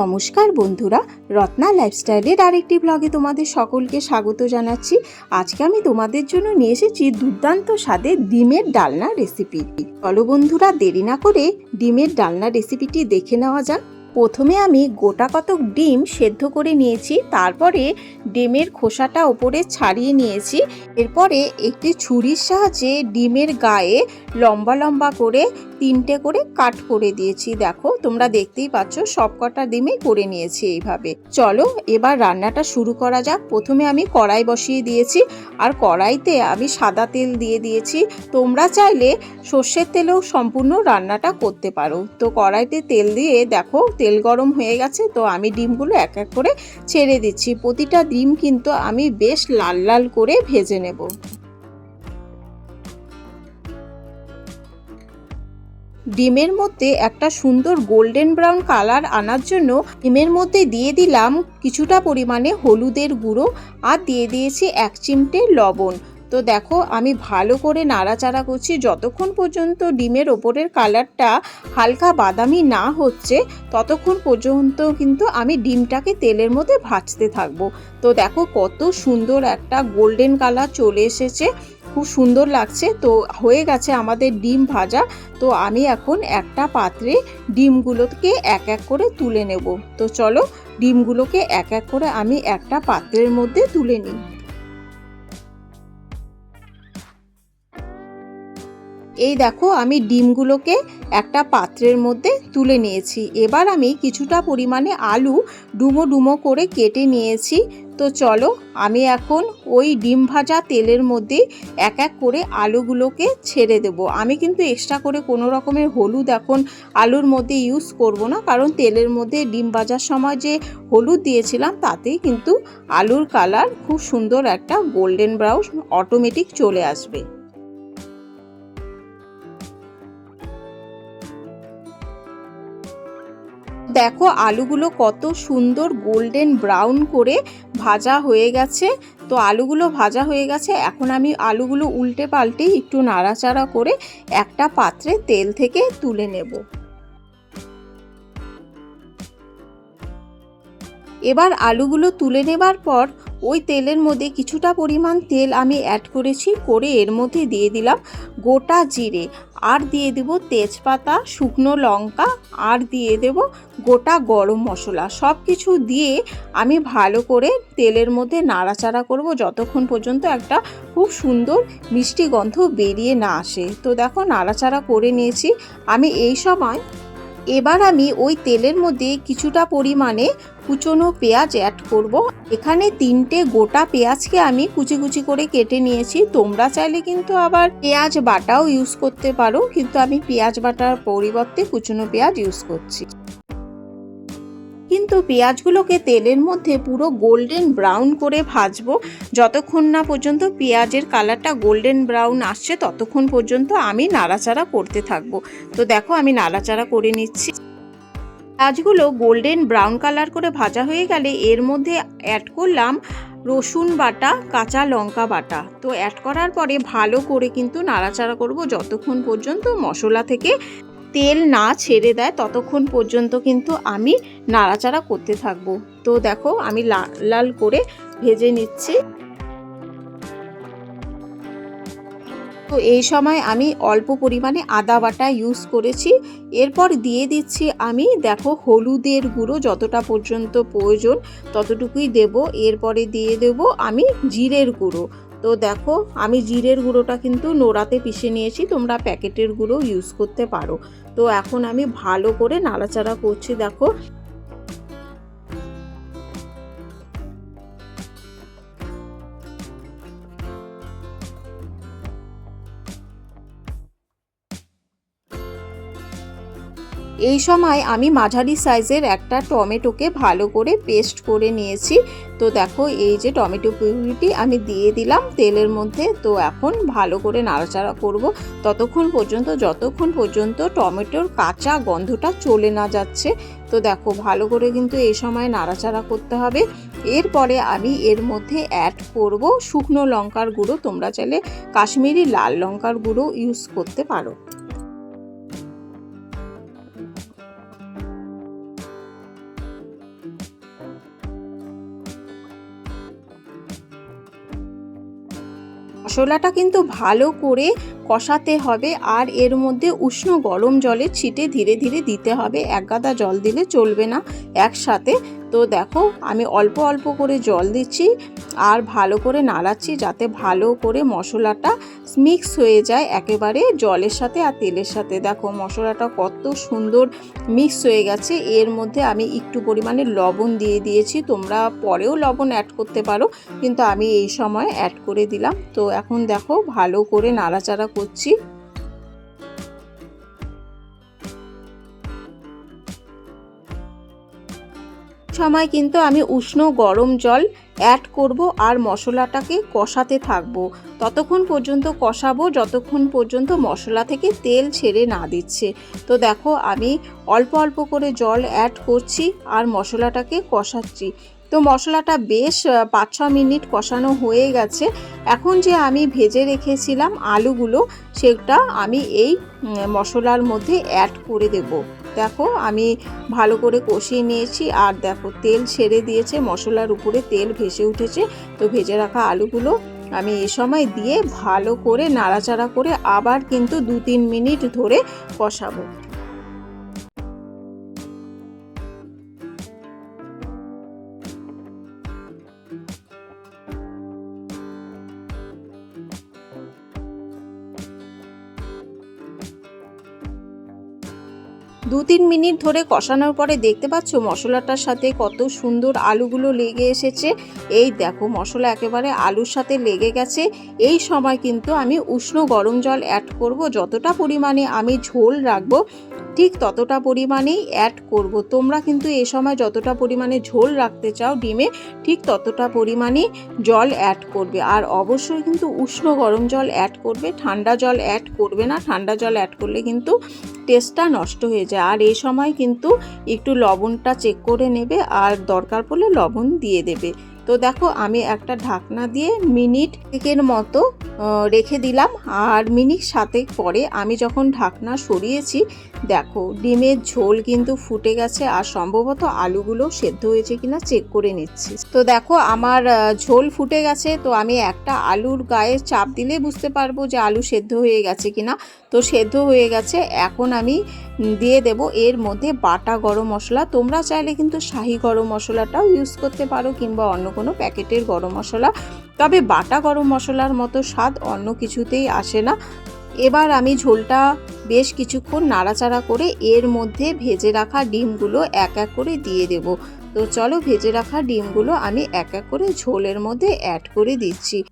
নমস্কার বন্ধুরা, রত্না লাইফস্টাইলের আরেকটি ব্লগে তোমাদের সকলকে স্বাগত জানাচ্ছি। আজকে আমি তোমাদের জন্য নিয়ে এসেছি দুর্দান্ত স্বাদের ডিমের ডালনা রেসিপি চলো বন্ধুরা, দেরি না করে ডিমের ডালনা রেসিপিটি দেখে নেওয়া যাক। প্রথমে আমি গোটা কতক ডিম সেদ্ধ করে নিয়েছি, তারপরে ডিমের খোসাটা ওপরে ছাড়িয়ে নিয়েছি। এরপরে একটি ছুরির সাহায্যে ডিমের গায়ে লম্বা লম্বা করে তিনটে করে কাট করে দিয়েছি। দেখো, তোমরা দেখতেই পাচ্ছ সবকটা ডিমে করে নিয়েছি এইভাবে। চলো, এবার রান্নাটা শুরু করা যাক। প্রথমে আমি কড়াই বসিয়ে দিয়েছি। আর কড়াইতে আমি সাদা তেল দিয়ে দিয়েছি। তোমরা চাইলে সর্ষের তেলেও সম্পূর্ণ রান্নাটা করতে পারো। তো কড়াইতে তেল দিয়ে দেখো, তেল গরম হয়ে গেছে। তো আমি ডিমগুলো এক এক করে ছেড়ে দিচ্ছি। প্রতিটা ডিম কিন্তু আমি বেশ লাল লাল করে ভেজে নেব। ডিমের মধ্যে একটা সুন্দর গোল্ডেন ব্রাউন কালার আনার জন্য ডিমের মধ্যে দিয়ে দিলাম কিছুটা পরিমাণে হলুদের গুঁড়ো আর দিয়ে দিয়েছি এক চিমটে লবণ। তো দেখো, আমি ভালো করে নাড়াচাড়া করছি। যতক্ষণ পর্যন্ত ডিমের ওপরের কালারটা হালকা বাদামি না হচ্ছে, ততক্ষণ পর্যন্ত কিন্তু আমি ডিমটাকে তেলের মধ্যে ভাজতে থাকব। তো দেখো, কত সুন্দর একটা গোল্ডেন কালার চলে এসেছে। খুব সুন্দর লাগছে। তো হয়ে গেছে আমাদের ডিম ভাজা। তো আমি এখন একটা পাত্রে ডিমগুলোকে এক এক করে তুলে নেব। তো চলো ডিমগুলোকে এক এক করে আমি একটা পাত্রের মধ্যে তুলে নিই। এই দেখো, আমি ডিমগুলোকে একটা পাত্রের মধ্যে তুলে নিয়েছি। এবার আমি কিছুটা পরিমাণে আলু ডুমো ডুমো করে কেটে নিয়েছি। তো চলো, আমি এখন ওই ডিম ভাজা তেলের মধ্যে এক এক করে আলুগুলোকে ছেড়ে দেব। আমি কিন্তু এক্সট্রা করে কোনো রকমের হলুদ এখন আলুর মধ্যে ইউজ করব না, কারণ তেলের মধ্যে ডিম ভাজার সময় যে হলুদ দিয়েছিলাম, তাতেই কিন্তু আলুর কালার খুব সুন্দর একটা গোল্ডেন ব্রাউন অটোমেটিক চলে আসবে। দেখো আলুগুলো কত সুন্দর গোল্ডেন ব্রাউন করে ভাজা হয়ে গেছে। তো আলুগুলো ভাজা হয়ে গেছে, এখন আমি আলুগুলো উল্টে পাল্টে একটু নাড়াচাড়া করে একটা পাত্রে তেল থেকে তুলে নেব। এবার আলুগুলো তুলে নেবার পর ওই তেলের মধ্যে কিছুটা পরিমাণ তেল আমি অ্যাড করেছি, করে এর মধ্যে দিয়ে দিলাম গোটা জিরে। আর দিয়ে দেব তেজপাতা, শুকনো লঙ্কা, আর দিয়ে দেব গোটা গরম মশলা। সব কিছু দিয়ে আমি ভালো করে তেলের মধ্যে নাড়াচাড়া করব যতক্ষণ পর্যন্ত একটা খুব সুন্দর মিষ্টি গন্ধ বেরিয়ে না আসে। তো দেখো, নাড়াচাড়া করে নিয়েছি। আমি এই সময় এবার আমি ওই তেলের মধ্যে কিছুটা পরিমাণে কুচনো পেঁয়াজ অ্যাড করব। এখানে তিনটে গোটা পেঁয়াজকে আমি কুচি কুচি করে কেটে নিয়েছি। তোমরা চাইলে কিন্তু আবার পেঁয়াজ বাটাও ইউজ করতে পারো, কিন্তু আমি পেঁয়াজ বাটার পরিবর্তে কুচনো পেঁয়াজ ইউজ করছি। কিন্তু পেঁয়াজগুলোকে তেলের মধ্যে পুরো গোল্ডেন ব্রাউন করে ভাজবো। যতক্ষণ না পর্যন্ত পেঁয়াজের কালারটা গোল্ডেন ব্রাউন আসছে, ততক্ষণ পর্যন্ত আমি নাড়াচাড়া করতে থাকব। তো দেখো, আমি নাড়াচাড়া করে নিচ্ছি। পেঁয়াজগুলো গোল্ডেন ব্রাউন কালার করে ভাজা হয়ে গেলে এর মধ্যে অ্যাড করলাম রসুন বাটা, কাঁচা লঙ্কা বাটা। তো অ্যাড করার পরে ভালো করে কিন্তু নাড়াচাড়া করব যতক্ষণ পর্যন্ত মশলা থেকে তেল না ছেড়ে দেয়, ততক্ষণ পর্যন্ত কিন্তু আমি নাড়াচাড়া করতে থাকব। তো দেখো, আমি লাল লাল করে ভেজে নিচ্ছি। তো এই সময় আমি অল্প পরিমাণে আদা বাটা ইউজ করেছি। এরপর দিয়ে দিচ্ছি আমি, দেখো, হলুদের গুঁড়ো যতটা পর্যন্ত প্রয়োজন ততটুকুই দেব। এরপরে দিয়ে দেব আমি জিরের গুঁড়ো। তো দেখো, আমি জিরের গুঁড়োটা কিন্তু নোড়াতে পিষে নিয়েছি, তোমরা প্যাকেটের গুঁড়ো ইউজ করতে পারো। তো এখন আমি ভালো করে নাড়াচাড়া করছি দেখো। এই সময় আমি মাঝারি সাইজের একটা টমেটোকে ভালো করে পেস্ট করে নিয়েছি। তো দেখো, এই যে টমেটো পিউরিটি আমি দিয়ে দিলাম তেলের মধ্যে। তো এখন ভালো করে নাড়াচাড়া করব। ততক্ষণ পর্যন্ত, যতক্ষণ পর্যন্ত টমেটোর কাঁচা গন্ধটা চলে না যাচ্ছে, তো দেখো, ভালো করে কিন্তু এই সময় নাড়াচাড়া করতে হবে। এরপরে আমি এর মধ্যে অ্যাড করব শুকনো লঙ্কার গুঁড়ো। তোমরা চাইলে কাশ্মীরি লাল লঙ্কার গুঁড়ো ইউজ করতে পারো। মশলাটা কিন্তু ভালো করে কষাতে হবে আর এর মধ্যে উষ্ণ গরম জলের ছিটে ধীরে ধীরে দিতে হবে। এক গাদা জল দিলে চলবে না। একসাথে তো দেখো, আমি অল্প অল্প করে জল দিচ্ছি আর ভালো করে নাড়াচ্ছি যাতে ভালো করে মশলাটা মিক্স হয়ে যায় একেবারে জলের সাথে আর তেলের সাথে। দেখো, মশলাটা কত সুন্দর মিক্স হয়ে গেছে। এর মধ্যে আমি একটু পরিমাণে লবণ দিয়ে দিয়েছি। তোমরা পরেও লবণ অ্যাড করতে পারো, কিন্তু আমি এই সময় অ্যাড করে দিলাম। তো এখন দেখো, ভালো করে নাড়াচাড়া করছি। সময় কিন্তু আমি উষ্ণ গরম জল অ্যাড করব আর মশলাটাকে কষাতে থাকব। ততক্ষণ পর্যন্ত কষাবো, যতক্ষণ পর্যন্ত মশলা থেকে তেল ছেড়ে না দিচ্ছে। তো দেখো, আমি অল্প অল্প করে জল অ্যাড করছি আর মশলাটাকে কষাচ্ছি। তো মশলাটা বেশ পাঁচ ছ মিনিট কষানো হয়ে গেছে। এখন যে আমি ভেজে রেখেছিলাম আলুগুলো, সেটা আমি এই মশলার মধ্যে অ্যাড করে দেব। দেখো, আমি ভালো করে কষিয়ে নিয়েছি আর দেখো, তেল ছেড়ে দিয়েছে, মশলার উপরে তেল ভেসে উঠেছে। তো ভেজে রাখা আলুগুলো আমি এ সময় দিয়ে ভালো করে নাড়াচাড়া করে আবার কিন্তু দু তিন মিনিট ধরে কষাবো। দু তিন মিনিট ধরে কষানোর পরে দেখতে পাচ্ছ মশলাটার সাথে কত সুন্দর আলুগুলো লেগে এসেছে। এই দেখো মশলা একেবারে আলুর সাথে লেগে গেছে। এই সময় কিন্তু আমি উষ্ণ গরম জল অ্যাড করব। যতটা পরিমাণে আমি ঝোল রাখব ঠিক ততটা পরিমাণেই অ্যাড করব। তোমরা কিন্তু এই সময় যতটা পরিমাণে ঝোল রাখতে চাও ডিমে, ঠিক ততটা পরিমাণে জল অ্যাড করবে। আর অবশ্যই কিন্তু উষ্ণ গরম জল অ্যাড করবে, ঠান্ডা জল অ্যাড করবে না। ঠান্ডা জল অ্যাড করলে কিন্তু টেস্টটা নষ্ট হয়ে যায়। আর এই সময় কিন্তু একটু লবণটা চেক করে নেবে আর দরকার পড়লে লবণ দিয়ে দেবে। তো দেখো, আমি একটা ঢাকনা দিয়ে মিনিট একের মতো রেখে দিলাম। আর মিনিট সাতেক পরে আমি যখন ঢাকনা সরিয়েছি দেখো, ডিমের ঝোল কিন্তু ফুটে গেছে আর সম্ভবত আলুগুলো সেদ্ধ হয়েছে কিনা চেক করে নিচ্ছি। তো দেখো, আমার ঝোল ফুটে গেছে, তো আমি একটা আলুর গায়ে চাপ দিলে বুঝতে পারব যে আলু সেদ্ধ হয়ে গেছে কিনা। তো সেদ্ধ হয়ে গেছে, এখন আমি দিয়ে দেব এর মধ্যে বাটা গরম মশলা। তোমরা চাইলে কিন্তু শাহি গরম মশলাটাও ইউজ করতে পারো কিংবা অন্য কোনো প্যাকেটের গরম মশলা। তবে বাটা গরম মশলার মতো স্বাদ অন্য কিছুতেই আসে না। এবার আমি ঝোলটা বেশ কিছুক্ষণ নাড়াচাড়া করে এর মধ্যে ভেজে রাখা ডিমগুলো এক এক করে দিয়ে দেব। তো চলো ভেজে রাখা ডিমগুলো আমি এক এক করে ঝোলের মধ্যে অ্যাড করে দিচ্ছি।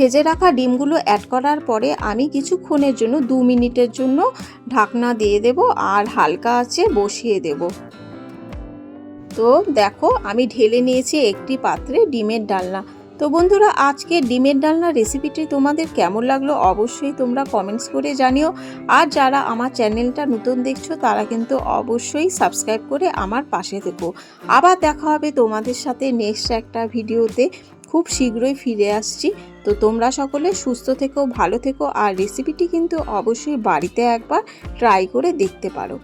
ভেজে রাখা ডিমগুলো অ্যাড করার পরে আমি কিছুক্ষণের জন্য দু মিনিটের জন্য ঢাকনা দিয়ে দেব আর হালকা আছে বসিয়ে দেব। তো দেখো আমি ঢেলে নিয়েছি একটি পাত্রে ডিমের ডালনা। তো বন্ধুরা, আজকে ডিমের ডালনা রেসিপিটি তোমাদের কেমন লাগল অবশ্যই তোমরা কমেন্টস করে জানিও। আর যারা আমার চ্যানেলটা নতুন দেখছ, তারা কিন্তু অবশ্যই সাবস্ক্রাইব করে আমার পাশে থেকো। আবার দেখা হবে তোমাদের সাথে নেক্সট একটা ভিডিওতে। খুব শীঘ্রই ফিরে আসছি। তো তোমরা সকলে সুস্থ থেকো, ভালো থেকো আর রেসিপিটি কিন্তু অবশ্যই বাড়িতে একবার ট্রাই করে দেখতে পারো।